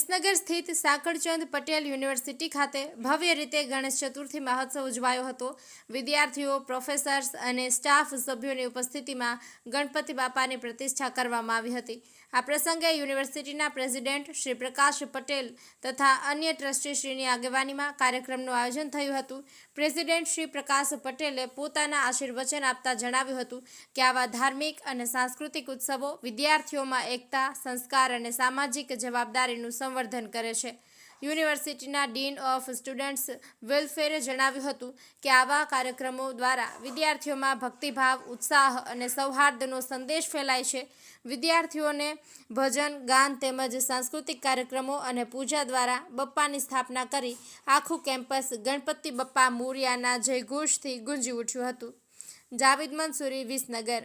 વિસનગર સ્થિત સાંકળચંદ પટેલ યુનિવર્સિટી ખાતે ભવ્ય રીતે ગણેશ ચતુર્થી મહોત્સવ ઉજવાયો હતો. વિદ્યાર્થીઓ પ્રોફેસર્સ અને સ્ટાફ સભ્યોની ઉપસ્થિતિમાં ગણપતિ બાપાની પ્રતિષ્ઠા કરવામાં આવી હતી. આ પ્રસંગે યુનિવર્સિટીના પ્રેસિડેન્ટ શ્રી પ્રકાશ પટેલ તથા અન્ય ટ્રસ્ટીશ્રીની આગેવાનીમાં કાર્યક્રમનું આયોજન થયું હતું. પ્રેસિડેન્ટ શ્રી પ્રકાશ પટેલે પોતાના આશીર્વચન આપતા જણાવ્યું હતું કે આવા ધાર્મિક અને સાંસ્કૃતિક ઉત્સવો વિદ્યાર્થીઓમાં એકતા, સંસ્કાર અને સામાજિક જવાબદારીનું સંવર્ધન કરે છે. યુનિવર્સિટીના ડીન ઓફ સ્ટુડન્ટ્સ વેલફેરે જણાવ્યું હતું કે આવા કાર્યક્રમો દ્વારા વિદ્યાર્થીઓમાં ભક્તિભાવ, ઉત્સાહ અને સૌહાર્દનો સંદેશ ફેલાય છે. વિદ્યાર્થીઓને ભજન, ગાન તેમજ સાંસ્કૃતિક કાર્યક્રમો અને પૂજા દ્વારા બપ્પાની સ્થાપના કરી આખું કેમ્પસ ગણપતિ બપ્પા મોરિયાના જયઘોષથી ગુંજી ઉઠ્યું હતું. જાવેદ મંસૂરી, વિસનગર.